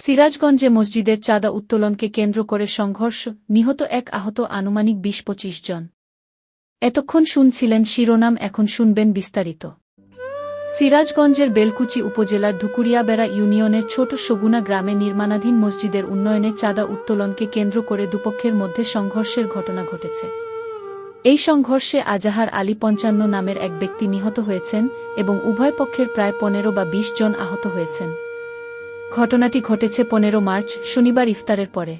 সিরাজগঞ্জে মসজিদের চাঁদা উত্তোলনকে কেন্দ্র করে সংঘর্ষ, নিহত এক আহত আনুমানিক বিশ পঁচিশ জন। এতক্ষণ শুনছিলেন শিরোনাম, এখন শুনবেন বিস্তারিত। সিরাজগঞ্জের বেলকুচি উপজেলার ধুকুরিয়াবেড়া ইউনিয়নের ছোট সগুনা গ্রামে নির্মাণাধীন মসজিদের উন্নয়নে চাঁদা উত্তোলনকে কেন্দ্র করে দুপক্ষের মধ্যে সংঘর্ষের ঘটনা ঘটেছে। এই সংঘর্ষে আজাহার আলী পঞ্চান্ন নামের এক ব্যক্তি নিহত হয়েছেন এবং উভয় পক্ষের প্রায় পনেরো বা বিশ জন আহত হয়েছেন। ঘটনাটি ঘটেছে পনেরো মার্চ, শনিবার ইফতারের পরে।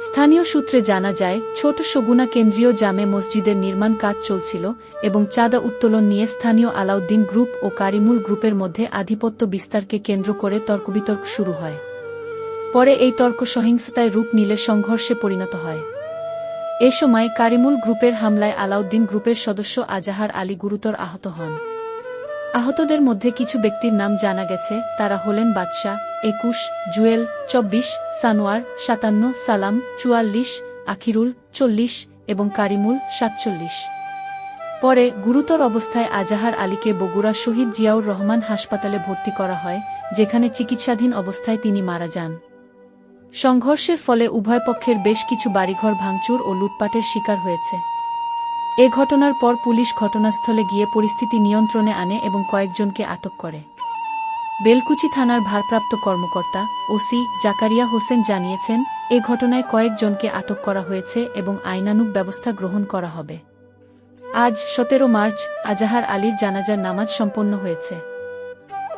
স্থানীয় সূত্রে জানা যায়, ছোট সগুনা কেন্দ্রীয় জামে মসজিদের নির্মাণ কাজ চলছিল এবং চাঁদা উত্তোলন নিয়ে স্থানীয় আলাউদ্দিন গ্রুপ ও কারিমুল গ্রুপের মধ্যে আধিপত্য বিস্তারকে কেন্দ্র করে তর্কবিতর্ক শুরু হয়। পরে এই তর্ক সহিংসতায় রূপ নিলে সংঘর্ষে পরিণত হয়। এ সময় কারিমুল গ্রুপের হামলায় আলাউদ্দিন গ্রুপের সদস্য আজাহার আলী গুরুতর আহত হন। আহতদের মধ্যে কিছু ব্যক্তির নাম জানা গেছে, তারা হলেন বাদশাহ, একুশ, জুয়েল, চব্বিশ, সানোয়ার, সাতান্ন, সালাম, চুয়াল্লিশ, আখিরুল, চল্লিশ এবং কারিমুল, সাতচল্লিশ। পরে গুরুতর অবস্থায় আজাহার আলীকে বগুড়া শহীদ জিয়াউর রহমান হাসপাতালে ভর্তি করা হয়, যেখানে চিকিৎসাধীন অবস্থায় তিনি মারা যান। সংঘর্ষের ফলে উভয় পক্ষের বেশ কিছু বাড়িঘর ভাঙচুর ও লুটপাটের শিকার হয়েছে। এ ঘটনার পর পুলিশ ঘটনাস্থলে গিয়ে পরিস্থিতি নিয়ন্ত্রণে আনে এবং কয়েকজনকে আটক করে। বেলকুচি থানার ভারপ্রাপ্ত কর্মকর্তা, ওসি জাকারিয়া হোসেন জানিয়েছেন, এ ঘটনায় কয়েকজনকে আটক করা হয়েছে এবং আইনানুগ ব্যবস্থা গ্রহণ করা হবে। আজ সতেরো মার্চ, আজাহার আলীর জানাজার নামাজ সম্পন্ন হয়েছে।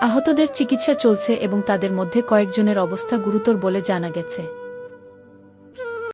আহতদের চিকিৎসা চলছে এবং তাদের মধ্যে কয়েকজনের অবস্থা গুরুতর বলে জানা গেছে।